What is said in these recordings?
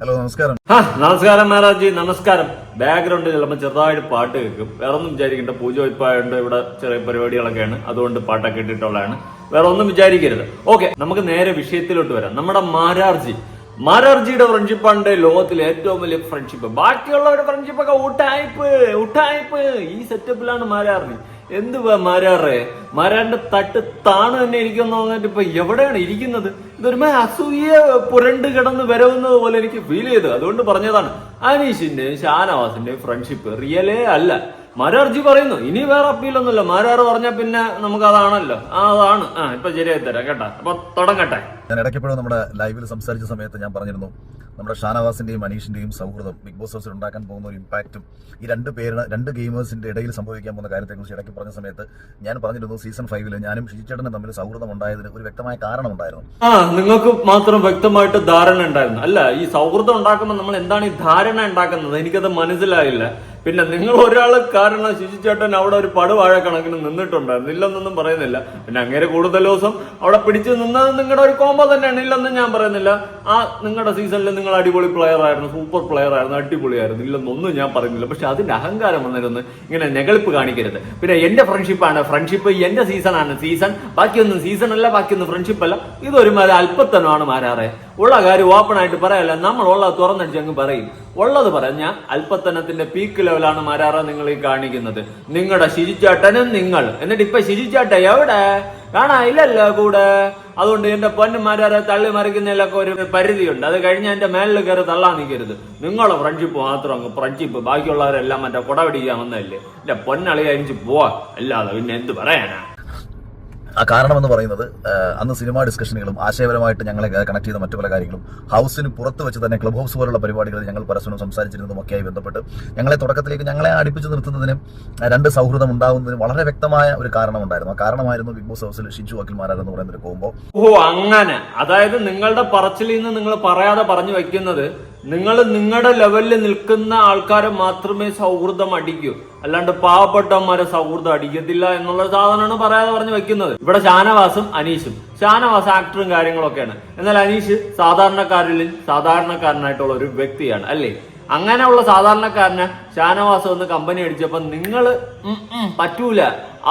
Hello നമസ്കാരം. നമസ്കാരം മഹാരാജ് നമസ്കാരം. ബാക്ക്ഗ്രൗണ്ടിൽ ചിലപ്പോൾ ചെറുതായിട്ട് പാട്ട് കേൾക്കും. വേറെ ഒന്നും വിചാരിക്കണ്ട പൂജ വയ്പായുണ്ട് ഇവിടെ ചെറിയ പരിപാടികളൊക്കെയാണ്. അതുകൊണ്ട് പാട്ടൊക്കെ ഇട്ടിട്ടുള്ളതാണ്. വേറെ ഒന്നും വിചാരിക്കരുത്. ഓക്കെ നമുക്ക് നേരെ വിഷയത്തിലോട്ട് വരാം. നമ്മുടെ മാരാർജി. മാരാർജിയുടെ ഫ്രണ്ട്ഷിപ്പാണ് ലോകത്തിലെ ഏറ്റവും വലിയ ഫ്രണ്ട്ഷിപ്പ് ബാക്കിയുള്ളവരുടെ ഫ്രണ്ട്ഷിപ്പ് ഒക്കെ ഊട്ടായ്പ് ഊട്ടായ്പ്. ഈ സെറ്റപ്പിലാണ് മാരാർജി. എന്തുവാ മാരാറേ? മാരാറിന്റെ തട്ട് താണ് തന്നെ ഇരിക്കുന്ന തോന്നിട്ട് ഇപ്പൊ എവിടെയാണ് ഇരിക്കുന്നത്? ഇതൊരു അസൂയ പുരണ്ട് കിടന്ന് വരവുന്നത് പോലെ എനിക്ക് ഫീൽ ചെയ്തു. അതുകൊണ്ട് പറഞ്ഞതാണ് അനീഷിന്റെയും ഷാനവാസിന്റെ ഫ്രണ്ട്ഷിപ്പ് റിയലേ അല്ല. മാരാർജി പറയുന്നു ഇനി വേറെ അപ്പീലൊന്നുമില്ല മാരാർ പറഞ്ഞ പിന്നെ നമുക്ക് അതാണല്ലോ. ആ അതാണ്. ആ ഇപ്പൊ ശരിയായി തരാം കേട്ടാ. അപ്പൊ തുടങ്ങട്ടെ. ഞാൻ ഇടയ്ക്കെപ്പോഴും നമ്മുടെ ലൈവിൽ സംസാരിച്ച സമയത്ത് ഞാൻ പറഞ്ഞിരുന്നു നമ്മുടെ ഷാനവാസിന്റെയും അനീഷിന്റെയും സൗഹൃദം ബിഗ് ബോസ് ഹൗസിൽ ഉണ്ടാക്കാൻ പോകുന്ന ഒരു ഇമ്പാക്റ്റും ഈ രണ്ട് പേര് രണ്ട് ഗെയിമേഴ്സിന്റെ ഇടയിൽ സംഭവിക്കാൻ പോകുന്ന കാര്യത്തെക്കുറിച്ച് ഇടയ്ക്ക് പറഞ്ഞ സമയത്ത് ഞാൻ പറഞ്ഞിരുന്നു സീസൺ ഫൈവിൽ ഞാനും ഷിജിച്ചേട്ടനും തമ്മിൽ സൗഹൃദം ഉണ്ടായതിന് ഒരു വ്യക്തമായ കാരണം ഉണ്ടായിരുന്നു. ആ നിങ്ങൾക്ക് മാത്രം വ്യക്തമായിട്ട് ധാരണ ഉണ്ടായിരുന്നു. അല്ല ഈ സൗഹൃദം ഉണ്ടാക്കുമ്പോൾ നമ്മൾ എന്താണ് ഈ ധാരണ ഉണ്ടാക്കുന്നത്? എനിക്കത് മനസ്സിലായില്ല. പിന്നെ നിങ്ങൾ ഒരാൾ കാരണം ശിശുചേട്ടൻ അവിടെ ഒരു പടുവാഴ കണക്കിന് നിന്നിട്ടുണ്ടായിരുന്നു ഇല്ലെന്നൊന്നും പറയുന്നില്ല. പിന്നെ അങ്ങനെ കൂടുതൽ ദിവസം അവിടെ പിടിച്ചു നിന്നത് നിങ്ങളുടെ ഒരു കോമ്പോ തന്നെയാണ് ഇല്ലെന്നും ഞാൻ പറയുന്നില്ല. ആ നിങ്ങളുടെ സീസണിൽ നിങ്ങൾ അടിപൊളി പ്ലെയർ ആയിരുന്നു സൂപ്പർ പ്ലെയർ ആയിരുന്നു അടിപൊളിയായിരുന്നു. ഇല്ലെന്നൊന്നും ഞാൻ പറയുന്നില്ല. പക്ഷെ അതിന്റെ അഹങ്കാരം വന്നിരുന്ന് ഇങ്ങനെ നെകളിപ്പ് കാണിക്കരുത്. പിന്നെ എന്റെ ഫ്രണ്ട്ഷിപ്പാണ് ഫ്രണ്ട്ഷിപ്പ് എന്റെ സീസണാണ് സീസൺ ബാക്കിയൊന്നും സീസൺ അല്ല ബാക്കിയൊന്നും ഫ്രണ്ട്ഷിപ്പ് അല്ല. ഇതൊരുമാതിരി അല്പത്തനമാണ് മാരാറെ. ഉള്ള കാര്യം ഓപ്പൺ ആയിട്ട് പറയല്ല. നമ്മൾ ഉള്ളത് തുറന്നടിച്ച് അങ്ങ് പറയും. ഉള്ളത് പറഞ്ഞ അല്പത്തനത്തിന്റെ പീക്ക് ലെവലാണ് മാരാറ നിങ്ങൾ ഈ കാണിക്കുന്നത്. നിങ്ങളുടെ ശിരിച്ചാട്ടനും നിങ്ങൾ. എന്നിട്ട് ഇപ്പൊ ശിരിച്ചാട്ട എവിടെ? കാണാ ഇല്ലല്ലോ കൂടെ. അതുകൊണ്ട് എന്റെ പൊന്നന്മാരെ തള്ളി മറിക്കുന്നതിലൊക്കെ ഒരു പരിധിയുണ്ട്. അത് കഴിഞ്ഞ് എന്റെ മേലിൽ കയറി തള്ളാൻ നിൽക്കരുത്. നിങ്ങളെ ഫ്രണ്ട്ഷിപ്പ് മാത്രം അങ്ങ് ഫ്രണ്ട്ഷിപ്പ് ബാക്കിയുള്ളവരെല്ലാം മറ്റേ കുട പിടിക്കാൻ വന്നതല്ലേ? എന്റെ പൊന്നളി കഴിഞ്ഞ് പോവാ. അല്ലാതെ പിന്നെ എന്ത് പറയാനാ? ആ കാരണമെന്ന് പറയുന്നത് അന്ന് സിനിമാ ഡിസ്കഷനുകളും ആശയപരമായിട്ട് ഞങ്ങളെ കണക്ട് ചെയ്ത മറ്റു പല കാര്യങ്ങളും ഹൗസിന് പുറത്ത് വെച്ച് തന്നെ ക്ലബ് ഹൗസ് പോലുള്ള പരിപാടികളിൽ ഞങ്ങൾ പരസ്പരം സംസാരിച്ചിരുന്നതും ഒക്കെയായി ബന്ധപ്പെട്ട് ഞങ്ങളെ തുടക്കത്തിലേക്ക് ഞങ്ങളെ അടുപ്പിച്ച് നിർത്തുന്നതിനും രണ്ട് സൗഹൃദം ഉണ്ടാകുന്നതിനും വളരെ വ്യക്തമായ ഒരു കാരണമുണ്ടായിരുന്നു. ആ കാരണമായിരുന്നു ബിഗ് ബോസ് ഹൗസിൽ ഷിജു അഖിൽമാരെന്ന് പറയുന്ന ഒരു കോമ്പോ ഓ അങ്ങനെ. അതായത് നിങ്ങളുടെ പറച്ചിലിൽ നിന്ന് നിങ്ങൾ പറയാതെ പറഞ്ഞു വെക്കുന്നത് നിങ്ങൾ നിങ്ങളുടെ ലെവലിൽ നിൽക്കുന്ന ആൾക്കാരെ മാത്രമേ സൗഹൃദം അടിക്കൂ. അല്ലാണ്ട് പാവപ്പെട്ടവന്മാരെ സൗഹൃദം അടിക്കത്തില്ല എന്നുള്ള സാധനമാണ് പറയാതെ പറഞ്ഞു വെക്കുന്നത്. ഇവിടെ ഷാനവാസും അനീഷും. ഷാനവാസ് ആക്ടറും കാര്യങ്ങളൊക്കെയാണ്. എന്നാൽ അനീഷ് സാധാരണക്കാരിൽ സാധാരണക്കാരനായിട്ടുള്ള ഒരു വ്യക്തിയാണ് അല്ലേ? അങ്ങനെയുള്ള സാധാരണക്കാരനെ ഷാനവാസം ഒന്ന് കമ്പനി അടിച്ചപ്പോ നിങ്ങൾ പറ്റൂല.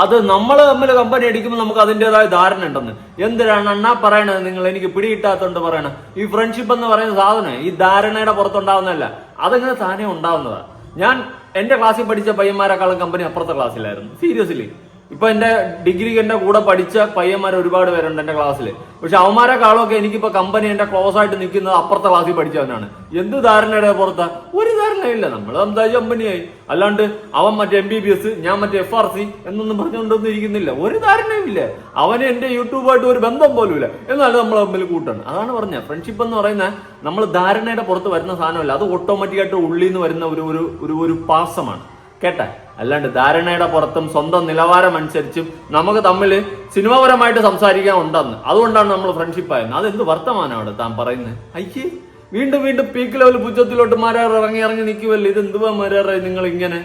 അത് നമ്മൾ തമ്മിൽ കമ്പനി അടിക്കുമ്പോൾ നമുക്ക് അതിന്റെതായ ധാരണ ഉണ്ടെന്ന്. എന്തിനാണ് അണ്ണാ പറയണത്? നിങ്ങൾ എനിക്ക് പിടികിട്ടാത്തോണ്ട് പറയണ ഈ ഫ്രണ്ട്ഷിപ്പ് എന്ന് പറയുന്ന സാധനം ഈ ധാരണയുടെ പുറത്തുണ്ടാവുന്നതല്ല. അതങ്ങനെ താനേ ഉണ്ടാവുന്നതാണ് ഞാൻ എന്റെ ക്ലാസ്സിൽ പഠിച്ച പയ്യന്മാരെക്കാളും കമ്പനി അപ്പുറത്തെ ക്ലാസ്സിലായിരുന്നു സീരിയസ്ലി ഇപ്പൊ എന്റെ ഡിഗ്രി എന്റെ കൂടെ പഠിച്ച പയ്യന്മാർ ഒരുപാട് പേരുണ്ട് എന്റെ ക്ലാസ്സിൽ പക്ഷെ അവന്മാരെക്കാളൊക്കെ എനിക്കിപ്പോ കമ്പനി എന്റെ ക്ലോസ് ആയിട്ട് നിൽക്കുന്നത് അപ്പുറത്തെ ക്ലാസ്സിൽ പഠിച്ചവനാണ്. എന്ത് ധാരണയുടെ പുറത്ത്? ഒരു ധാരണയില്ല. നമ്മൾ സംസാരിച്ച കമ്പനിയായി അല്ലാണ്ട് അവൻ മറ്റേ എം ബി ബി എസ് ഞാൻ മറ്റേ എഫ് ആർ സി എന്നൊന്നും പറഞ്ഞുകൊണ്ടൊന്നും ഇരിക്കുന്നില്ല. ഒരു ധാരണയും ഇല്ല അവന് എന്റെ യൂട്യൂബായിട്ട് ഒരു ബന്ധം പോലും ഇല്ല എന്നാലും നമ്മൾ തമ്മിൽ കൂട്ടാണ്. അതാണ് പറഞ്ഞത്. ഫ്രണ്ട്ഷിപ്പ് എന്ന് പറയുന്നത് നമ്മൾ ധാരണയുടെ പുറത്ത് വരുന്ന സാധനമല്ല. അത് ഓട്ടോമാറ്റിക്കായിട്ട് ഉള്ളിൽ നിന്ന് വരുന്ന ഒരു ഒരു ഒരു ഒരു പാസമാണ് കേട്ടെ? അല്ലാണ്ട് ധാരണയുടെ പുറത്തും സ്വന്തം നിലവാരം അനുസരിച്ചും നമുക്ക് തമ്മിൽ സിനിമാപരമായിട്ട് സംസാരിക്കാൻ ഉണ്ടെന്ന്. അതുകൊണ്ടാണ് നമ്മൾ ഫ്രണ്ട്ഷിപ്പ് ആയത് അതെന്ത് വർത്തമാനം അവിടെ താൻ പറയുന്നത് അയ്യേ വീണ്ടും വീണ്ടും പീക്ക് ലെവൽ പുച്ഛത്തിലോട്ട് മരാർ ഇറങ്ങി ഇറങ്ങി നിൽക്കുമല്ലോ ഇത് എന്തുവാ മരാറ? നിങ്ങൾ ഇങ്ങനെ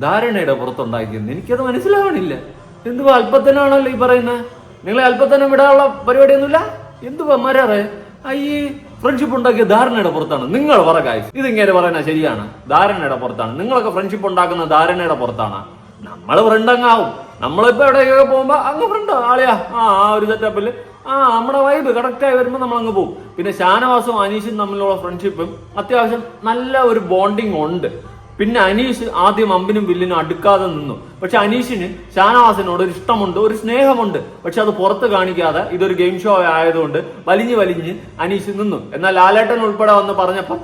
ധാരണയുടെ പുറത്തുണ്ടാക്കിയെന്ന്. എനിക്കത് മനസ്സിലാവണില്ല. എന്തുവാ അല്പത്തനാണല്ലോ ഈ പറയുന്നത് നിങ്ങളെ അല്പത്തനം വിടാനുള്ള പരിപാടിയൊന്നുമില്ല? എന്തുവാ മരാറേ? അയ്യേ ഫ്രണ്ട്ഷിപ്പ് ഉണ്ടാക്കിയ ധാരണയുടെ പുറത്താണ്. നിങ്ങൾ പറ കാര്യം ഇതിങ്ങനെ പറയുന്നത് ശരിയാണ്. ധാരണയുടെ പുറത്താണ്. നിങ്ങളൊക്കെ ഫ്രണ്ട്ഷിപ്പ് ഉണ്ടാക്കുന്ന ധാരണയുടെ പുറത്താണ്. നമ്മൾ ഫ്രണ്ട് അങ്ങാവും. നമ്മളിപ്പോ എവിടെയൊക്കെ പോകുമ്പോ അങ്ങ് ഫ്രണ്ട് ആളിയാ. ആ ആ ഒരു സെറ്റപ്പിൽ ആ നമ്മുടെ വൈബ് കറക്റ്റ് ആയി വരുമ്പോൾ നമ്മൾ അങ്ങ് പോകും പിന്നെ ഷാനവാസും അനീഷും തമ്മിലുള്ള ഫ്രണ്ട്ഷിപ്പും അത്യാവശ്യം നല്ല ഒരു ബോണ്ടിങ് ഉണ്ട്. പിന്നെ അനീഷ് ആദ്യം അമ്പിനും വില്ലിനും അടുക്കാതെ നിന്നു. പക്ഷെ അനീഷിന് ഷാനവാസിനോട് ഒരു ഇഷ്ടമുണ്ട് ഒരു സ്നേഹമുണ്ട്. പക്ഷെ അത് പുറത്ത് കാണിക്കാതെ ഇതൊരു ഗെയിം ഷോ ആയതുകൊണ്ട് വലിഞ്ഞ് വലിഞ്ഞ് അനീഷ് നിന്നു. എന്നാൽ ലാലേട്ടൻ ഉൾപ്പെടെ വന്ന് പറഞ്ഞപ്പോൾ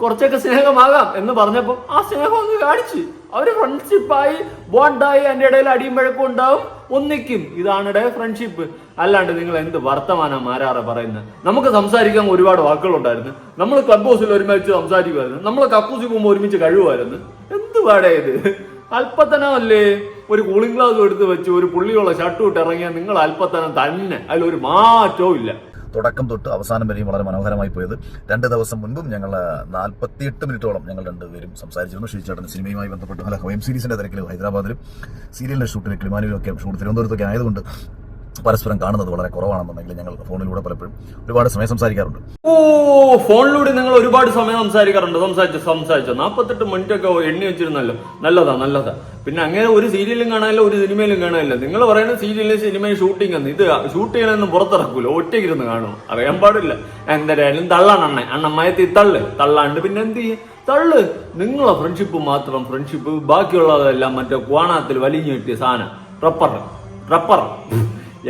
കുറച്ചൊക്കെ സ്നേഹമാകാം എന്ന് പറഞ്ഞപ്പോൾ ആ സ്നേഹം ഒന്ന് കാണിച്ച്. അവർ ഫ്രണ്ട്ഷിപ്പായി ബോണ്ടായി എന്റെ ഇടയിൽ അടിയും വഴക്കും ഉണ്ടാവും ഒന്നിക്കും. ഇതാണ് ഇടയിൽ ഫ്രണ്ട്ഷിപ്പ് അല്ലാണ്ട് നിങ്ങൾ എന്ത് വർത്തമാനം മാരാറ പറയുന്നത് നമുക്ക് സംസാരിക്കാൻ ഒരുപാട് വാക്കുകളുണ്ടായിരുന്നു. നമ്മൾ ക്ലബ് ഹൗസിൽ ഒരുമിച്ച് സംസാരിക്കുമായിരുന്നു. നമ്മൾ കക്കൂസിൽ പോകുമ്പോൾ ഒരുമിച്ച് കഴിവുമായിരുന്നു. എന്ത് പാടേ ഇത്? അല്പത്തനമല്ലേ? ഒരു കൂളിംഗ് ഗ്ലാസ് എടുത്ത് വെച്ച് ഒരു പുള്ളിയുള്ള ഷർട്ട് ഇട്ട് ഇറങ്ങിയാൽ നിങ്ങൾ അല്പത്തനം തന്നെ. അതിലൊരു മാറ്റവും ഇല്ല. തുടക്കം തൊട്ട് അവസാനം വരെയും വളരെ മനോഹരമായി പോയത്. രണ്ട് ദിവസം മുൻപും ഞങ്ങൾ നാൽപ്പത്തിയെട്ട് മിനിറ്റോളം ഞങ്ങൾ രണ്ടുപേരും സംസാരിച്ചിരുന്നു. ശ്രീചേട്ടൻ സിനിമയുമായി ബന്ധപ്പെട്ട്. അല്ല വെബ് സീരീസിന്റെ തിരക്കിലും ഹൈദരാബാദിലും സീരിയലിന്റെ ഷൂട്ടിലും കിളിമാനിലും ഒക്കെ ഷൂട്ട് തിരുവനന്തപുരത്തൊക്കെ ആയതുകൊണ്ട് പരസ്പരം കാണുന്നത് വളരെ കുറവാണെന്നുണ്ടെങ്കിൽ ഞങ്ങൾ ഫോണിലൂടെ പലപ്പോഴും ഒരുപാട് സമയം സംസാരിക്കാറുണ്ട്. ഓ ഫോണിലൂടെ നിങ്ങൾ ഒരുപാട് സമയം സംസാരിക്കാറുണ്ട്. സംസാരിച്ചു സംസാരിച്ചു. നാപ്പത്തെട്ട് മിനിറ്റ് ഒക്കെ എണ്ണി വെച്ചിരുന്നല്ലോ. നല്ലതാ നല്ലതാ. പിന്നെ അങ്ങനെ ഒരു സീരിയലും കാണാനില്ല ഒരു സിനിമയിലും കാണാനില്ല. നിങ്ങൾ പറയുന്ന സീരിയലും സിനിമയും ഷൂട്ടിംഗ് ഇത് ഷൂട്ട് ചെയ്യണമെന്ന് പുറത്തിറക്കൂല. ഒറ്റയ്ക്കിരുന്ന് കാണും അറിയാൻ പാടില്ല. എന്തായാലും തള്ളാണ് അണ്ണൻ അണ്ണമ്മയത്തി തള്ള്. തള്ളാണ്ട് പിന്നെ എന്ത് ചെയ്യും? തള്ള്. നിങ്ങളെ ഫ്രണ്ട്ഷിപ്പ് മാത്രം ഫ്രണ്ട്ഷിപ്പ് ബാക്കിയുള്ളതെല്ലാം മറ്റേ കോണാത്തിൽ വലിഞ്ഞു കിട്ടിയ സാധനം. റബ്ബർ റബ്ബർ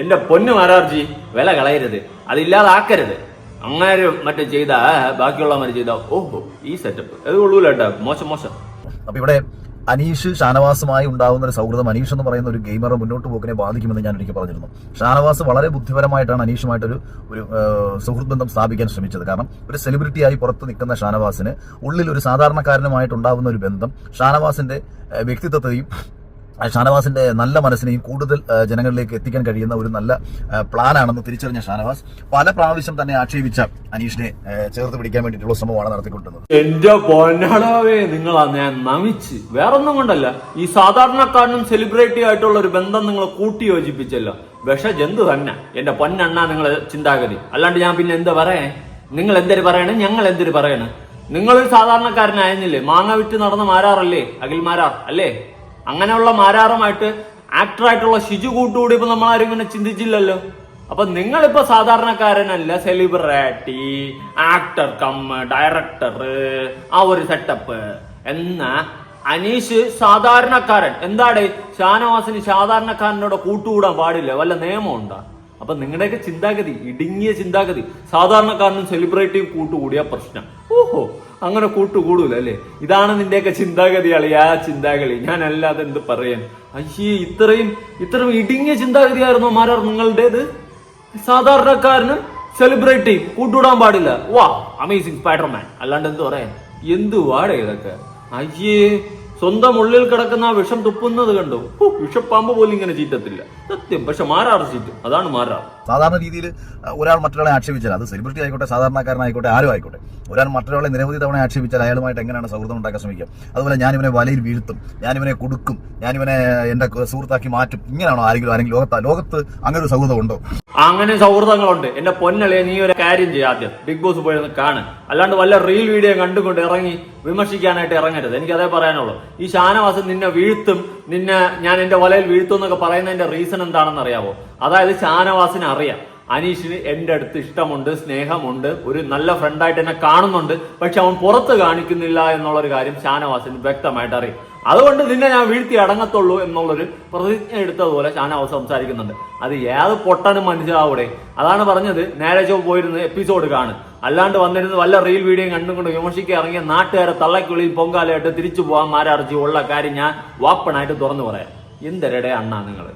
എന്റെ പൊന്നു മാരാർജി വില കളയരുത് അതില്ലാതാക്കരുത്. അങ്ങനെ മറ്റേ ചെയ്ത ബാക്കിയുള്ളവർ ചെയ്ത ഓഹോ ഈ സെറ്റപ്പ് അത് കൊള്ളൂല മോശം മോശം. അപ്പൊ ഇവിടെ അനീഷ് ഷാനവാസുമായി ഉണ്ടാകുന്ന ഒരു സൗഹൃദം അനീഷ് എന്ന് പറയുന്ന ഒരു ഗെയിമറെ മുന്നോട്ട് പോക്കിനെ ബാധിക്കുമെന്ന് ഞാൻ എനിക്ക് പറഞ്ഞിരുന്നു. ഷാനവാസ് വളരെ ബുദ്ധിപരമായിട്ടാണ് അനീഷുമായിട്ടൊരു ഒരു സുഹൃത്ത് ബന്ധം സ്ഥാപിക്കാൻ ശ്രമിച്ചത്. കാരണം ഒരു സെലിബ്രിറ്റിയായി പുറത്ത് നിൽക്കുന്ന ഷാനവാസിന് ഉള്ളിൽ ഒരു സാധാരണക്കാരനുമായിട്ടുണ്ടാകുന്ന ഒരു ബന്ധം ഷാനവാസിന്റെ വ്യക്തിത്വത്തെയും ഷാനവാസിന്റെ നല്ല മനസ്സിനെയും കൂടുതൽ ജനങ്ങളിലേക്ക് എത്തിക്കാൻ കഴിയുന്ന ഒരു നല്ല പ്ലാനാണെന്ന് തിരിച്ചറിഞ്ഞ ഷാനവാസ് പല പ്രാവശ്യം തന്നെ ആക്ഷേപിച്ച അനീഷിനെ ചേർത്ത് പിടിക്കാൻ വേണ്ടിയിട്ടുള്ള ശ്രമമാണ് നടത്തിക്കൊണ്ടിരുന്നത്. എന്റെ നിങ്ങൾ ഞാൻ നമിച്ച്. വേറൊന്നും കൊണ്ടല്ല. ഈ സാധാരണക്കാരനും സെലിബ്രിറ്റി ആയിട്ടുള്ള ഒരു ബന്ധം നിങ്ങൾ കൂട്ടി യോജിപ്പിച്ചല്ല വിഷ ജന്തു തന്നെ. എന്റെ പൊന്നണ്ണ നിങ്ങളെ ചിന്താഗതി. അല്ലാണ്ട് ഞാൻ പിന്നെ എന്താ പറയേ നിങ്ങൾ എന്തൊരു പറയണേ? ഞങ്ങൾ എന്തൊരു പറയണേ? നിങ്ങളൊരു സാധാരണക്കാരനായിരുന്നില്ലേ? മാങ്ങ വിറ്റ് നടന്ന മാരാറല്ലേ? അഖിൽ മാരാർ അല്ലേ? അങ്ങനെയുള്ള മാരാറുമായിട്ട് ആക്ടറായിട്ടുള്ള ഷിജു കൂട്ടുകൂടി ഇപ്പൊ നമ്മളാരും ഇങ്ങനെ ചിന്തിച്ചില്ലല്ലോ. അപ്പൊ നിങ്ങളിപ്പോ സാധാരണക്കാരനല്ല സെലിബ്രിറ്റി ആക്ടർ കം ഡയറക്ടർ ആ ഒരു സെറ്റപ്പ് എന്ന അനീഷ് സാധാരണക്കാരൻ. എന്താടേ ഷാനവാസിന് സാധാരണക്കാരനോട് കൂട്ടുകൂടാൻ പാടില്ല വല്ല നിയമമുണ്ടോ അപ്പൊ നിങ്ങളുടെയൊക്കെ ചിന്താഗതി ഇടുങ്ങിയ ചിന്താഗതി. സാധാരണക്കാരനും സെലിബ്രിറ്റിയും കൂട്ടുകൂടിയ പ്രശ്നം. ഓഹോ അങ്ങനെ കൂട്ടുകൂടൂല അല്ലേ ഇതാണ് നിന്റെയൊക്കെ ചിന്താഗതി ആ ചിന്താഗതി ഞാൻ അല്ലാതെ എന്ത് പറയാൻ? അയ്യേ ഇത്രയും ഇത്രയും ഇടുങ്ങിയ ചിന്താഗതിയായിരുന്നു മാരാർ നിങ്ങളുടേത്? സാധാരണക്കാരനും ചെയ്യും കൂട്ടുവിടാൻ പാടില്ല. വാ അമേസിംഗ് സ്പൈഡർമാൻ അല്ലാണ്ട് എന്ത് പറയാൻ? എന്ത് വാടേ ഇതൊക്കെ? അയ്യേ സ്വന്തം ഉള്ളിൽ കിടക്കുന്ന ആ വിഷം തുപ്പുന്നത് കണ്ടോ. വിഷപ്പാമ്പ് പോലും ഇങ്ങനെ ചീറ്റത്തില്ല. സത്യം പക്ഷെ മാറാറ് ചീറ്റും. അതാണ് മാറാർ സാധാരണ രീതിയിൽ ഒരാൾ മറ്റൊരാളെ ആക്ഷേപിച്ചാൽ അത് സെലിബ്രിറ്റി ആയിക്കോട്ടെ സാധാരണക്കാരനായിക്കോട്ടെ ആരും ആയിക്കോട്ടെ ഒരാൾ മറ്റൊരാളെ നിരവധി തവണ ആക്ഷേപിച്ചാൽ അയാളുമായിട്ട് എങ്ങനെയാണ് സൗഹൃദം ഉണ്ടാക്കാൻ ശ്രമിക്കുക? അതുപോലെ ഞാനിവനെ വലയിൽ വീഴ്ത്തും ഞാനിവനെ കൊടുക്കും ഞാനിവനെ എന്റെ സുഹൃത്താക്കി മാറ്റും. ഇങ്ങനെയാണോ ആരെങ്കിലും ആരെങ്കിലും ലോകത്ത് ലോകത്ത് അങ്ങനെ ഒരു സൗഹൃദം ഉണ്ടോ? അങ്ങനെ സൗഹൃദങ്ങളുണ്ട്. എന്റെ പൊന്നളിയെ നീ ഒരു കാര്യം ചെയ്യാം ആദ്യം. ബിഗ് ബോസ് പോയി കാണാൻ കാണ്. അല്ലാണ്ട് വല്ല റീൽ വീഡിയോ കണ്ടുകൊണ്ട് ഇറങ്ങി വിമർശിക്കാനായിട്ട് ഇറങ്ങരുത്. എനിക്ക് അതേ പറയാനുള്ളൂ. ഈ ഷാനവാസൻ നിന്നെ വീഴ്ത്തും നിന്നെ ഞാൻ എന്റെ വലയിൽ വീഴ്ത്തും എന്നൊക്കെ പറയുന്നതിന്റെ റീസൺ എന്താണെന്ന് അറിയാവോ അതായത് ഷാനവാസിന് അറിയാം. അനീഷിന് എന്റെ അടുത്ത് ഇഷ്ടമുണ്ട് സ്നേഹമുണ്ട് ഒരു നല്ല ഫ്രണ്ടായിട്ട് എന്നെ കാണുന്നുണ്ട് പക്ഷെ അവൻ പുറത്ത് കാണിക്കുന്നില്ല എന്നുള്ളൊരു കാര്യം ഷാനവാസിന് വ്യക്തമായിട്ട് അറിയാം. അതുകൊണ്ട് നിന്നെ ഞാൻ വീഴ്ത്തി അടങ്ങത്തുള്ളൂ എന്നുള്ളൊരു പ്രതിജ്ഞ എടുത്തതുപോലെ ഷാനവാസ് സംസാരിക്കുന്നുണ്ട്. അത് ഏത് പൊട്ടനും മനസ്സിലാവൂടെ അതാണ് പറഞ്ഞത് നേരെ ചോ പോയിരുന്ന എപ്പിസോഡ് കാണും. അല്ലാണ്ട് വന്നിരുന്ന് വല്ല റീൽ വീഡിയോ കണ്ടുകൊണ്ട് വിമർശിക്കാൻ ഇറങ്ങിയ നാട്ടുകാരെ തള്ളക്കുള്ളിൽ പൊങ്കാലയായിട്ട് തിരിച്ചു പോകാൻ മാരാർജി ഉള്ള കാര്യം ഞാൻ വാപ്പണായിട്ട് തുറന്നു പറയാം. എന്തരടെ അണ്ണാ നിങ്ങൾ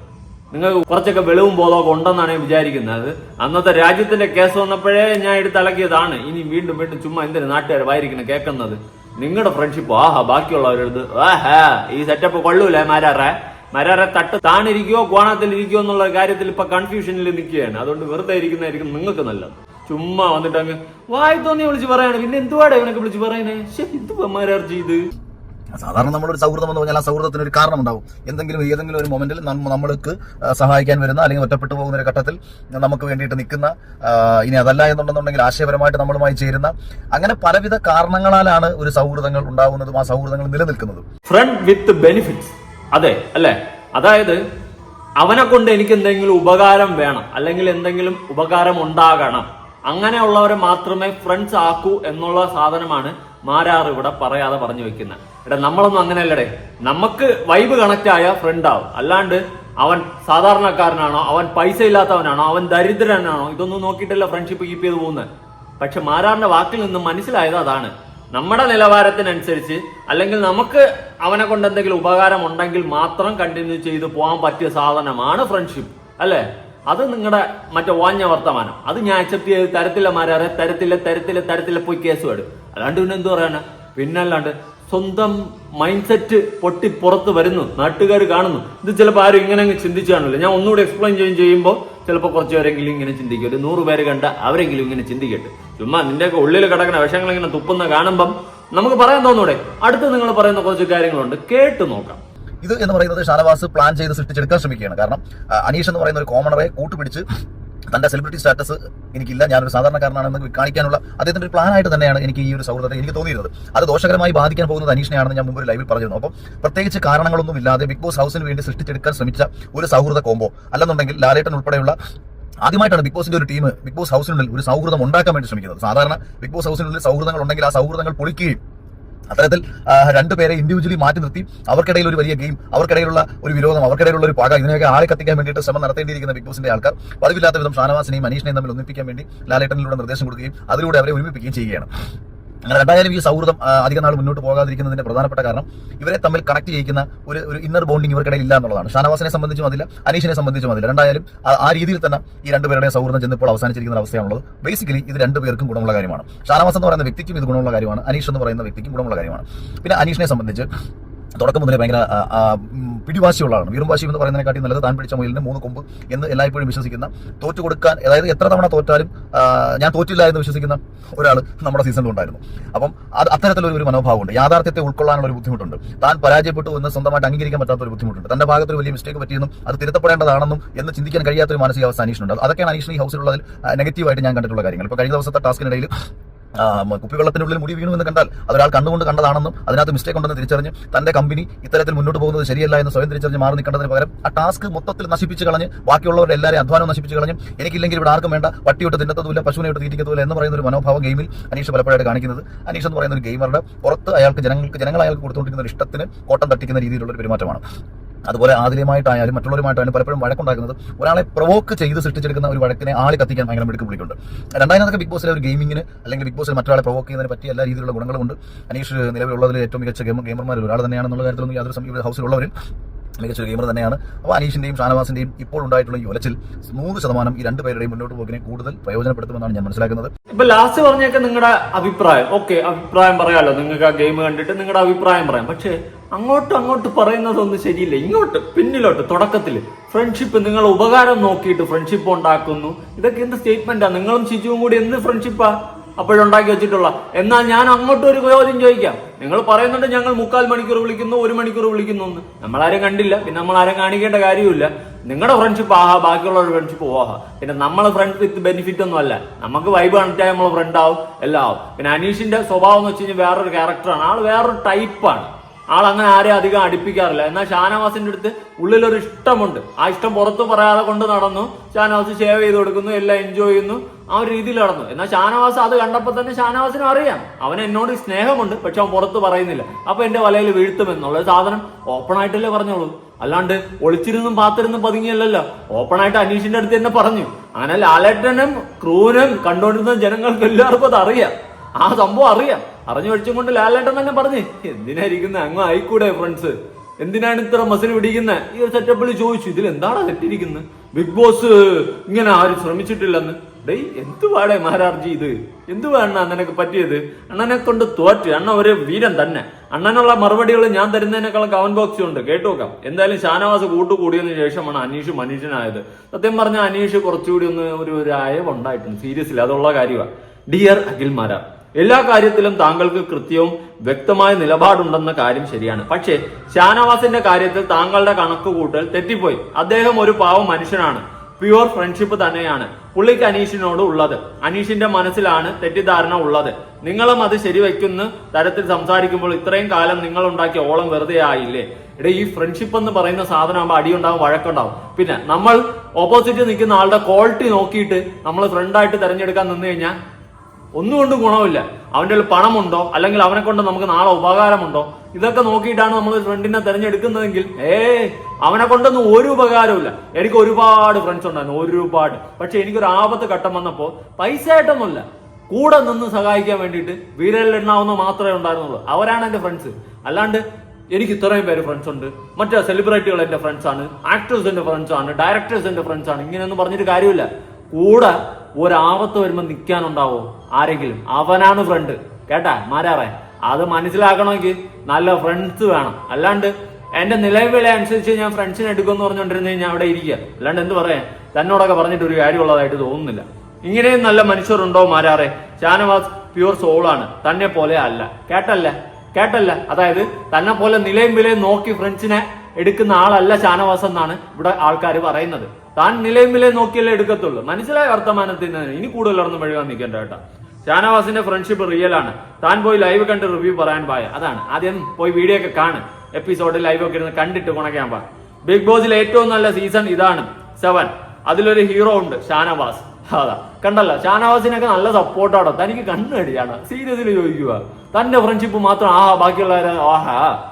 നിങ്ങൾക്ക് കുറച്ചൊക്കെ വെളിവും ബോധമൊക്കെ ഉണ്ടെന്നാണ് ഞാൻ വിചാരിക്കുന്നത്. അന്നത്തെ രാജ്യത്തിന്റെ കേസ് വന്നപ്പോഴേ ഞാൻ എടുത്തിളക്കിയതാണ് ഇനി വീണ്ടും വീണ്ടും ചുമ്മാ എന്തിനു നാട്ടുകാർ വായിരിക്കണം കേൾക്കുന്നത്? നിങ്ങളുടെ ഫ്രണ്ട്ഷിപ്പ് ആഹാ ബാക്കിയുള്ളവരെടുത്ത് ആഹാ ഈ സെറ്റപ്പ് കൊള്ളൂലേ മരാറെ? മരാറെ തട്ട് താണിരിക്കുവോ കോണത്തിൽ ഇരിക്കുവോ എന്നുള്ള കാര്യത്തിൽ ഇപ്പൊ കൺഫ്യൂഷനിൽ നിൽക്കുകയാണ്. അതുകൊണ്ട് വെറുതെ ഇരിക്കുന്നതായിരിക്കും നിങ്ങൾക്ക് നല്ലത്. ചുമ്മാ വന്നിട്ട് അങ്ങ് വായി വിളിച്ച് പറയാണ്. പിന്നെ എന്തുവാടെ ഇവനൊക്കെ വിളിച്ച് പറയുന്നേ? ഇത് ഇത്? സാധാരണ നമ്മളൊരു സൗഹൃദം എന്ന് പറഞ്ഞാൽ ആ സൗഹൃദത്തിന് ഒരു കാരണം ഉണ്ടാവും എന്തെങ്കിലും ഏതെങ്കിലും ഒരു മൊമെന്റിൽ നമ്മ- നമ്മൾക്ക് സഹായിക്കാൻ വരുന്ന അല്ലെങ്കിൽ ഒറ്റപ്പെട്ടു പോകുന്ന ഒരു ഘട്ടത്തിൽ നമുക്ക് വേണ്ടിയിട്ട് നിൽക്കുന്ന ഇനി അതല്ല എന്നുണ്ടെന്നുണ്ടെങ്കിൽ ആശയപരമായിട്ട് നമ്മളുമായി ചേരുന്ന അങ്ങനെ പലവിധ കാരണങ്ങളാലാണ് ഒരു സൗഹൃദങ്ങൾ ഉണ്ടാകുന്നതും ആ സൗഹൃദങ്ങൾ നിലനിൽക്കുന്നത്. ഫ്രണ്ട് വിത്ത് ബെനിഫിറ്റ്സ് അതെ അല്ലെ? അതായത് അവനെ കൊണ്ട് എനിക്ക് എന്തെങ്കിലും ഉപകാരം വേണം അല്ലെങ്കിൽ എന്തെങ്കിലും ഉപകാരം ഉണ്ടാകണം. അങ്ങനെയുള്ളവരെ മാത്രമേ ഫ്രണ്ട്സ് ആക്കൂ എന്നുള്ള സാധനമാണ് മാരാർ ഇവിടെ പറയാതെ പറഞ്ഞു വെക്കുന്നത്. എടാ നമ്മളൊന്നും അങ്ങനെയല്ലടേ. നമുക്ക് വൈബ് കണക്റ്റ് ആയ ഫ്രണ്ട് ആവും. അല്ലാണ്ട് അവൻ സാധാരണക്കാരനാണോ അവൻ പൈസ ഇല്ലാത്തവനാണോ അവൻ ദരിദ്രനാണോ ഇതൊന്നും നോക്കിയിട്ടല്ല ഫ്രണ്ട്ഷിപ്പ് കീപ്പ് ചെയ്ത് പോകുന്നത്. പക്ഷെ മാരാറിന്റെ വാക്കിൽ നിന്ന് മനസ്സിലായത് അതാണ്. നമ്മുടെ നിലവാരത്തിനനുസരിച്ച് അല്ലെങ്കിൽ നമുക്ക് അവനെ കൊണ്ട് എന്തെങ്കിലും ഉപകാരം ഉണ്ടെങ്കിൽ മാത്രം കണ്ടിന്യൂ ചെയ്ത് പോകാൻ പറ്റിയ സാധനമാണ് ഫ്രണ്ട്ഷിപ്പ് അല്ലേ? അത് നിങ്ങളുടെ മറ്റേ വാഞ്ഞ വർത്തമാനം. അത് ഞാൻ അക്സെപ്റ്റ് ചെയ്ത് തരത്തില്ല മാരാറെ തരത്തില്ല തരത്തില്ല തരത്തില്ല പോയി കേസ് വേടും. അല്ലാണ്ട് പിന്നെ എന്ത് പറയാനാ? പിന്നല്ലാണ്ട് സ്വന്തം മൈൻഡ് സെറ്റ് പൊട്ടി പുറത്ത് വരുന്നു. നാട്ടുകാർ കാണുന്നു. ഇത് ചിലപ്പോൾ ആരും ഇങ്ങനെ അങ്ങ് ചിന്തിച്ചു കാണില്ല ഞാൻ ഒന്നുകൂടെ എക്സ്പ്ലെയിൻ ചെയ്യും ചെയ്യുമ്പോൾ ചിലപ്പോൾ കുറച്ച് പേരെങ്കിലും ഇങ്ങനെ ചിന്തിക്കും. ഒരു നൂറ് പേര് കണ്ട അവരെങ്കിലും ഇങ്ങനെ ചിന്തിക്കട്ടെ. ചുമ്മാ നിന്റെയൊക്കെ ഉള്ളിൽ കിടക്കുന്ന വിഷങ്ങൾ ഇങ്ങനെ തുപ്പുന്ന കാണുമ്പം നമുക്ക് പറയാൻ തോന്നൂടെ? അടുത്ത് നിങ്ങൾ പറയുന്ന കുറച്ച് കാര്യങ്ങളുണ്ട്. കേട്ട് നോക്കാം. ഇത് എന്ന് പറയുന്നത് ഷാനവാസ് പ്ലാൻ ചെയ്ത് സൃഷ്ടിച്ചെടുക്കാൻ ശ്രമിക്കുകയാണ്. കാരണം അനീഷ് എന്ന് പറയുന്ന ഒരു കോമണറെ കൂട്ടുപിടിച്ച് തന്റെ സെലിബ്രിറ്റി സ്റ്റാറ്റസ് എനിക്കില്ല ഞാനൊരു സാധാരണക്കാരനാണെന്ന് കാണിക്കാനുള്ള അദ്ദേഹത്തിന്റെ ഒരു പ്ലാനായിട്ട് തന്നെയാണ് എനിക്ക് ഈ ഒരു സൗഹൃദത്തെ എനിക്ക് തോന്നിയിരുന്നത്. അത് ദോഷകരമായി ബാധിക്കാൻ പോകുന്നത് അനീഷിനെയാണെന്ന് ഞാൻ മുമ്പ് ലൈവിൽ പറഞ്ഞിരുന്നു. അപ്പോൾ പ്രത്യേകിച്ച് കാരണങ്ങളൊന്നും ഇല്ലാതെ ബിഗ് ബോസ് ഹൗസിന് വേണ്ടി സൃഷ്ടിച്ചെടുക്കാൻ ശ്രമിച്ച ഒരു സൗഹൃദ കോംബോ അല്ലെന്നുണ്ടെങ്കിൽ ലാലേട്ടൻ ഉൾപ്പെടെയുള്ള ആദ്യമായിട്ടാണ് ബിഗ് ബോസിന്റെ ഒരു ടീം ബിഗ് ബോസ് ഹൗസിനുള്ളിൽ ഒരു സൗഹൃദം ഉണ്ടാക്കാൻ വേണ്ടി ശ്രമിക്കുന്നത്. സാധാരണ ബിഗ് ബോസ് ഹൗസിനുള്ളിൽ സൗഹൃദങ്ങൾ ഉണ്ടെങ്കിൽ ആ സൗഹൃദങ്ങൾ പൊളിക്കുകയും അത്തരത്തിൽ രണ്ടുപേരെ ഇൻഡിവിജ്വലി മാറ്റി നിർത്തി. അവർക്കിടയിൽ ഒരു വലിയ ഗെയിം അവർക്കിടയിലുള്ള ഒരു വിരോധം അവർക്കിടയിലുള്ള ഒരു പാക ഇതിനൊക്കെ ആളെ കത്തിക്കാൻ വേണ്ടിയിട്ട് ശ്രമം നടത്തേണ്ടിയിരിക്കുന്ന ബിഗ് ബോസിന്റെ ആൾക്കാർ പതിവില്ലാത്ത വിധം ഷാനവാസിനെയും അനീഷിനെയും തമ്മിൽ ഒന്നിപ്പിക്കാൻ വേണ്ടി ലാലേട്ടനിലൂടെ നിർദ്ദേശം കൊടുക്കുകയും അതിലൂടെ അവരെ ഒരുമിപ്പിക്കുകയും ചെയ്യുകയാണ്. അങ്ങനെ രണ്ടായാലും ഈ സൗഹൃദം അധികം നാൾ മുന്നോട്ട് പോകാതിരിക്കുന്നതിന്റെ പ്രധാനപ്പെട്ട കാരണം ഇവരെ തമ്മിൽ കണക്ട് ചെയ്യിക്കുന്ന ഒരു ഒരു ഇന്നർ ബോണ്ടിങ് ഇവർക്കിടയിൽ ഇല്ല എന്നുള്ളതാണ്. ഷാനവാസിനെ സംബന്ധിച്ചും അതില്ല അനീഷിനെ സംബന്ധിച്ചും അതില്ല. രണ്ടായാലും ആ- ആ രീതിയിൽ തന്നെ ഈ രണ്ടുപേരുടെയും സൗഹൃദം ചെന്നിപ്പോൾ അവസാനിച്ചിരിക്കുന്ന അവസ്ഥയാണുള്ളത്. ബേസിക്കലി ഇത് രണ്ടുപേർക്കും ഗുണമുള്ള കാര്യമാണ്. ഷാനവാസ് എന്ന് പറയുന്ന വ്യക്തിക്കും ഇത് ഗുണമുള്ള കാര്യമാണ്. അനീഷ് എന്ന് പറയുന്ന വ്യക്തിക്കും ഗുണമുള്ള കാര്യമാണ്. പിന്നെ അനീഷിനെ സംബന്ധിച്ച് തുടക്കം മുതലേ ഭയങ്കര പിടിവാശിയുള്ള ആളാണ് വീറും വാശി എന്ന് പറയുന്നതിനെക്കാട്ടി നല്ലത് താൻ പിടിച്ച മുയലിന് മൂന്ന് കൊമ്പ് എന്ന് എല്ലായ്പ്പോഴും വിശ്വസിക്കുന്ന തോറ്റു കൊടുക്കാൻ അതായത് എത്ര തവണ തോറ്റാലും ഞാൻ തോറ്റില്ല എന്ന് വിശ്വസിക്കുന്ന ഒരാൾ നമ്മുടെ സീസണിൽ ഉണ്ടായിരുന്നു. അപ്പം അത് അത്തരത്തിലൊരു ഒരു മനോഭാവമുണ്ട്. യാഥാർത്ഥ്യത്തെ ഉൾക്കൊള്ളാനുള്ള ഒരു ബുദ്ധിമുട്ടുണ്ട്. താൻ പരാജയപ്പെട്ടു എന്ന് സ്വന്തമായിട്ട് അംഗീകരിക്കാൻ പറ്റാത്ത ഒരു ബുദ്ധിമുട്ടുണ്ട്. തന്റെ ഭാഗത്ത് വലിയ മിസ്റ്റേക്ക് പറ്റിയെന്നും അത് തിരുത്തപ്പെടേണ്ടതാണെന്നും എന്ന് ചിന്തിക്കാൻ കഴിയാത്ത ഒരു മാനസികാവസ്ഥ അനീഷിനുണ്ട്. അത് അതൊക്കെയാണ് അനീഷിന് ഈ ഹൗസിലുള്ളതിൽ നെഗറ്റീവായിട്ട് ഞാൻ കണ്ടിട്ടുള്ള കാര്യങ്ങൾ. ഇപ്പോൾ കഴിഞ്ഞ ദിവസത്തെ ടാസ്കിനിടയിൽ കുപ്പിവെള്ളത്തിനുള്ളിൽ മുടി വീണു എന്ന് കണ്ടാൽ അതൊരാൾ കണ്ടുകൊണ്ട് കണ്ടതാണെന്നും അതിനകത്ത് മിസ്റ്റേക്ക് ഉണ്ടെന്ന് തിരിച്ചറിഞ്ഞ് തന്റെ കമ്പനി ഇത്തരത്തിൽ മുന്നോട്ട് പോകുന്നത് ശരിയല്ല എന്ന് സ്വയം തിരിച്ചറിഞ്ഞ് മാറി നിൽക്കേണ്ടതിന് പകരം ആ ടാസ്ക് മൊത്തത്തിൽ നശിപ്പിച്ച് കളഞ്ഞ് ബാക്കിയുള്ളവരുടെ എല്ലാവരെയും അധ്വാനം നശിപ്പിച്ച് കളഞ്ഞ് എനിക്കില്ലെങ്കിൽ ഇവിടെ ആർക്കും വേണ്ട പട്ടിയോട്ട് തിന്നത്തതുമില്ല പശുവിനെ ഇട്ട് തീറ്റിക്കത്തുമില്ല എന്ന് പറയുന്ന ഒരു മനോഭാവം ഗെയിമിൽ അനീഷ് പലപ്പോഴായിട്ട് കാണിക്കുന്നത്. അനീഷ് എന്ന് പറയുന്ന ഒരു ഗെയിമറുടെ പുറത്ത് അയാൾക്ക് ജനങ്ങൾക്ക് ജനങ്ങൾ അയാൾക്ക് കൊടുത്തുകൊണ്ടിരിക്കുന്ന ഒരു ഇഷ്ടത്തിന് കോട്ടം തട്ടിക്കുന്ന രീതിയിലുള്ള ഒരു പെരുമാറ്റമാണ്. അതുപോലെ ആദ്യമായിട്ടായാലും മറ്റുള്ളവരുമായിട്ടായാലും പലപ്പോഴും വഴക്കുണ്ടാക്കുന്നത് ഒരാളെ പ്രൊവോക്ക് ചെയ്ത് സൃഷ്ടിച്ചെടുക്കുന്ന ഒരു വഴക്കിനെ ആളി കത്തിക്കാൻ ഭയങ്കര മിടുക്ക് പുള്ളിക്കുണ്ട് രണ്ടാമതൊക്കെ ബിഗ് ബോസിലെ ഒരു ഗെയിമിങ്ങിന് അല്ലെങ്കിൽ ബിഗ് ബോസിൽ മറ്റൊരാളെ പ്രൊവോക്ക് ചെയ്യുന്നതിന് പറ്റിയ എല്ലാ രീതിയിലുള്ള ഗുണങ്ങളുമുണ്ട്. അനീഷ് നിലവിലുള്ളതിൽ ഏറ്റവും മികച്ച ഗെയിം ഗെയിമർമാരിൽ ഒരാൾ തന്നെയാണെന്നുള്ള കാര്യത്തിലൊന്നും യാതൊരു ഹൗസിലുള്ളവരിൽ മികച്ച ഒരു ഗെയിമർ തന്നെയാണ്. അപ്പോൾ അനീഷിന്റെയും ഷാനവാസിന്റെയും ഇപ്പോൾ ഉണ്ടായിട്ടുള്ള ഈ ഒലച്ചിൽ നൂറ് ശതമാനം ഈ രണ്ട് പേരുടെയും മുന്നോട്ട് പോക്കിനെ കൂടുതൽ പ്രയോജനപ്പെടുത്തുമെന്നാണ് ഞാൻ മനസ്സിലാക്കുന്നത്. ഇപ്പൊ ലാസ്റ്റ് പറഞ്ഞൊക്കെ നിങ്ങളുടെ അഭിപ്രായം. ഓക്കെ അഭിപ്രായം പറയാലോ. നിങ്ങൾക്ക് ആ ഗെയിം കണ്ടിട്ട് നിങ്ങളുടെ അഭിപ്രായം പറയാം. പക്ഷേ അങ്ങോട്ടും അങ്ങോട്ട് പറയുന്നതൊന്നും ശരിയില്ല. ഇങ്ങോട്ട് പിന്നിലോട്ട് തുടക്കത്തിൽ ഫ്രണ്ട്ഷിപ്പ് നിങ്ങൾ ഉപകാരം നോക്കിയിട്ട് ഫ്രണ്ട്ഷിപ്പ് ഉണ്ടാക്കുന്നു. ഇതൊക്കെ എന്ത് സ്റ്റേറ്റ്മെന്റാ നിങ്ങളും ശിജുവും കൂടി എന്ത് ഫ്രണ്ട്ഷിപ്പാ അപ്പോഴുണ്ടാക്കി വെച്ചിട്ടുള്ള. എന്നാൽ ഞാൻ അങ്ങോട്ട് ഒരു ചോദ്യം ചോദിക്കാം. നിങ്ങൾ പറയുന്നുണ്ട് ഞങ്ങൾ മുക്കാൽ മണിക്കൂർ വിളിക്കുന്നു ഒരു മണിക്കൂർ വിളിക്കുന്നു എന്ന്. നമ്മളാരും കണ്ടില്ല. പിന്നെ നമ്മൾ ആരും കാണിക്കേണ്ട കാര്യമില്ല നിങ്ങളുടെ ഫ്രണ്ട്ഷിപ്പ് ആഹാ ബാക്കിയുള്ളവരുടെ ഫ്രണ്ട്ഷിപ്പ് ഓഹാ പിന്നെ നമ്മൾ ഫ്രണ്ട് വിത്ത് ബെനിഫിറ്റ് ഒന്നും അല്ല. നമുക്ക് വൈബ് കണക്റ്റായി നമ്മൾ ഫ്രണ്ട് ആവും. എല്ലാം ആവും. പിന്നെ അനീഷിന്റെ സ്വഭാവം എന്ന് വെച്ച് കഴിഞ്ഞാൽ വേറൊരു ക്യാരക്ടറാണ് ആൾ വേറൊരു ടൈപ്പാണ് ആൾ അങ്ങനെ ആരെയും അധികം അടുപ്പിക്കാറില്ല. എന്നാൽ ഷാനവാസിന്റെ അടുത്ത് ഉള്ളിലൊരു ഇഷ്ടമുണ്ട്. ആ ഇഷ്ടം പുറത്തു പറയാതെ കൊണ്ട് നടന്നു. ഷാനവാസ് ഷേവ് ചെയ്ത് കൊടുക്കുന്നു എല്ലാം എൻജോയ് ചെയ്യുന്നു. ആ ഒരു രീതിയിൽ നടന്നു. എന്നാൽ ഷാനവാസ് അത് കണ്ടപ്പോൾ തന്നെ ഷാനവാസിനും അറിയാം. അവൻ എന്നോട് സ്നേഹമുണ്ട് പക്ഷെ അവൻ പുറത്ത് പറയുന്നില്ല. അപ്പൊ എന്റെ വലയിൽ വീഴ്ത്തുമെന്നുള്ള സാധനം ഓപ്പൺ ആയിട്ടല്ലേ പറഞ്ഞോളൂ അല്ലാണ്ട് ഒളിച്ചിരുന്നും പാത്തിരുന്നും പതുങ്ങിയല്ലല്ലോ. ഓപ്പൺ ആയിട്ട് അനീഷിന്റെ അടുത്ത് തന്നെ പറഞ്ഞു. അങ്ങനെ ലാലേട്ടനും ക്രൂനും കണ്ടുകൊണ്ടിരുന്ന ജനങ്ങൾക്ക് എല്ലാവർക്കും അത് അറിയാം. ആ സംഭവം അറിയാം. അറിഞ്ഞു വെച്ചും കൊണ്ട് ലാലേട്ടൻ തന്നെ പറഞ്ഞു എന്തിനായിരിക്കുന്ന അങ്ങ് ആയിക്കൂടെ ഫ്രണ്ട്സ് എന്തിനാണ് ഇത്ര മസിൽ പിടിക്കുന്നത് ഈ ഒരു സെറ്റപ്പിൽ ചോദിച്ചു ഇതിൽ എന്താണ് തെറ്റിരിക്കുന്നത് ബിഗ് ബോസ് ഇങ്ങനെ ആരും ശ്രമിച്ചിട്ടില്ലെന്ന്. ഡേയ് എന്തുവാടേ മഹാരാജി ഇത്? എന്ത് വേണ നിനക്ക് പറ്റിയത്? അണ്ണനെ കൊണ്ട് തോറ്റ് അണ്ണ ഒരു വീരൻ തന്നെ. അണ്ണനുള്ള മറുപടികൾ ഞാൻ തരുന്നതിനേക്കാളും കമന്റ് ബോക്സ് ഉണ്ട്. കേട്ടു നോക്കാം എന്തായാലും ഷാനവാസ് കൂട്ടുകൂടിയതിനു ശേഷമാണ് അനീഷ് മനുഷ്യനായത്. സത്യം പറഞ്ഞ അനീഷ് കുറച്ചുകൂടി ഒന്ന് ഒരു ഒരു അയവുണ്ടായിട്ടുണ്ട്. സീരിയസ്ലി അതുള്ള കാര്യമാണ് ഡിയർ അഖിൽ മാരാർ എല്ലാ കാര്യത്തിലും താങ്കൾക്ക് കൃത്യവും വ്യക്തമായ നിലപാടുണ്ടെന്ന കാര്യം ശരിയാണ്. പക്ഷേ ഷാനവാസിന്റെ കാര്യത്തിൽ താങ്കളുടെ കണക്ക് കൂട്ടൽ തെറ്റിപ്പോയി. അദ്ദേഹം ഒരു പാവം മനുഷ്യനാണ്. പ്യുവർ ഫ്രണ്ട്ഷിപ്പ് തന്നെയാണ്. പുള്ളിക്ക് അനീഷിനോട് ഉള്ളത്. അനീഷിന്റെ മനസ്സിലാണ് തെറ്റിദ്ധാരണ ഉള്ളത്. നിങ്ങളും അത് ശരിവെക്കുന്ന തരത്തിൽ സംസാരിക്കുമ്പോൾ ഇത്രയും കാലം നിങ്ങൾ ഉണ്ടാക്കിയ ഓളം വെറുതെ ആയില്ലേ? എടേ ഈ ഫ്രണ്ട്ഷിപ്പ് എന്ന് പറയുന്ന സാധനമാകുമ്പോൾ അടിയുണ്ടാവും വഴക്കുണ്ടാവും. പിന്നെ നമ്മൾ ഓപ്പോസിറ്റ് നിൽക്കുന്ന ആളുടെ ക്വാളിറ്റി നോക്കിയിട്ട് നമ്മൾ ഫ്രണ്ടായിട്ട് തിരഞ്ഞെടുക്കാൻ നിന്ന് കഴിഞ്ഞാൽ ഒന്നുകൊണ്ടും ഗുണമില്ല. അവന്റെ കയ്യിൽ പണമുണ്ടോ? അല്ലെങ്കിൽ അവനെ കൊണ്ട് നമുക്ക് നാളെ ഉപകാരമുണ്ടോ? ഇതൊക്കെ നോക്കിയിട്ടാണ് നമ്മൾ ഫ്രണ്ടിനെ തിരഞ്ഞെടുക്കുന്നതെങ്കിൽ ഏ അവനെ കൊണ്ടൊന്നും ഒരു ഉപകാരമില്ല എനിക്ക് ഒരുപാട് ഫ്രണ്ട്സ് ഉണ്ടായിരുന്നു ഒരുപാട്. പക്ഷെ എനിക്കൊരു ആപത്ത് ഘട്ടം വന്നപ്പോൾ പൈസ ആയിട്ടൊന്നുമില്ല കൂടെ നിന്ന് സഹായിക്കാൻ വേണ്ടിയിട്ട് വീരലിലെണ്ണാവുന്ന മാത്രമേ ഉണ്ടായിരുന്നുള്ളൂ. അവരാണ് എന്റെ ഫ്രണ്ട്സ് അല്ലാണ്ട് എനിക്ക് ഇത്രയും പേര് ഫ്രണ്ട്സ് ഉണ്ട്. മറ്റേ സെലിബ്രിറ്റികൾ ഫ്രണ്ട്സ് ആണ് ആക്ടേഴ്സ് എന്റെ ആണ് ഡയറക്ടേഴ്സ് എന്റെ ഫ്രണ്ട്സ് ആണ്. ഇങ്ങനെയൊന്നും പറഞ്ഞിട്ട് കാര്യമില്ല. കൂടെ ഒരാപത്ത് വരുമ്പോൾ നിൽക്കാനുണ്ടാവോ? ആരെങ്കിലും അവനാണ് ഫ്രണ്ട് കേട്ടാ മാരാറെ? അത് മനസ്സിലാക്കണമെങ്കിൽ നല്ല ഫ്രണ്ട്സ് വേണം. അല്ലാണ്ട് എന്റെ നിലവില അനുസരിച്ച് ഞാൻ ഫ്രണ്ട്സിനെ എടുക്കുമെന്ന് പറഞ്ഞുകൊണ്ടിരുന്ന ഞാൻ അവിടെ ഇരിക്കുക. അല്ലാണ്ട് എന്ത് പറയാൻ? തന്നോടൊക്കെ പറഞ്ഞിട്ട് ഒരു കാര്യമുള്ളതായിട്ട് തോന്നുന്നില്ല. ഇങ്ങനെയും നല്ല മനുഷ്യരുണ്ടോ മാരാറെ? ഷാനവാസ് പ്യൂർ സോളാണ് തന്നെ പോലെ അല്ല. കേട്ടല്ല? കേട്ടല്ല? അതായത് തന്നെ പോലെ നിലയും വിലയും നോക്കി ഫ്രണ്ട്സിനെ എടുക്കുന്ന ആളല്ല ഷാനവാസ് എന്നാണ് ഇവിടെ ആൾക്കാർ പറയുന്നത്. താൻ നിലയും വിലയും നോക്കിയല്ലേ എടുക്കത്തുള്ളൂ. മനസ്സിലായ വർത്തമാനത്തിന് ഇനി കൂടുതലൊന്നും മെഴുകാൻ നിൽക്കേണ്ട കേട്ടോ. ഷാനവാസിന്റെ ഫ്രണ്ട്ഷിപ്പ് റിയൽ ആണ്. താൻ പോയി ലൈവ് കണ്ട് റിവ്യൂ പറയാൻ പായ. അതാണ്. ആദ്യം പോയി വീഡിയോ ഒക്കെ കാണ്. എപ്പിസോഡ് ലൈവ് ഒക്കെ ഇരുന്ന് കണ്ടിട്ട് കുണക്കാൻ പാ. ബിഗ് ബോസിൽ ഏറ്റവും നല്ല സീസൺ ഇതാണ്. സെവൻ അതിലൊരു ഹീറോ ഉണ്ട് ഷാനവാസ്. അതാ. കണ്ടല്ല? ഷാനവാസിനൊക്കെ നല്ല സപ്പോർട്ടാണോ തനിക്ക് കണ്ണു കണ്ണടിയാണ് സീരിയസിൽ ചോദിക്കുക തന്റെ ഫ്രണ്ട്ഷിപ്പ് മാത്രം ആഹാ ബാക്കിയുള്ളവരെ ആഹാ.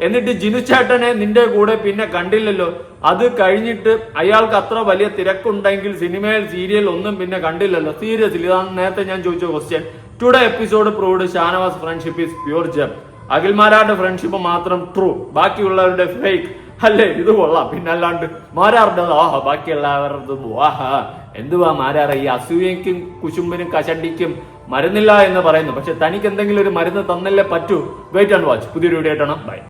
എന്നിട്ട് ജിനുചേട്ടനെ നിന്റെ കൂടെ പിന്നെ കണ്ടില്ലല്ലോ. അത് കഴിഞ്ഞിട്ട് അയാൾക്ക് അത്ര വലിയ തിരക്കുണ്ടെങ്കിൽ സിനിമയിൽ സീരിയൽ ഒന്നും പിന്നെ കണ്ടില്ലല്ലോ. സീരിയസ്ലി ഇതാണ് നേരത്തെ ഞാൻ ചോദിച്ച question today episode proved Shanavas friendship is pure gem അഖിൽമാരാരുടെ friendship മാത്രം ട്രൂ ബാക്കിയുള്ളവരുടെ ഫേക്ക് അല്ലേ? ഇത് കൊള്ളാം. പിന്നെ അല്ലാണ്ട് മാരാറുടെ ആഹാ ബാക്കിയുള്ളവരുടെ ആഹാ. എന്തുവാ മാരാറ? ഈ അസൂയക്കും കുശുമ്പിനും കശണ്ടിക്കും മരുന്നില്ല എന്ന് പറയുന്നു. പക്ഷെ തനിക്ക് എന്തെങ്കിലും ഒരു മരുന്ന് തന്നല്ലേ പറ്റൂ. വെയിറ്റ് ആൻഡ് വാച്ച് പുതിയൊരു വീഡിയോ ആയിട്ടാണ് ബൈ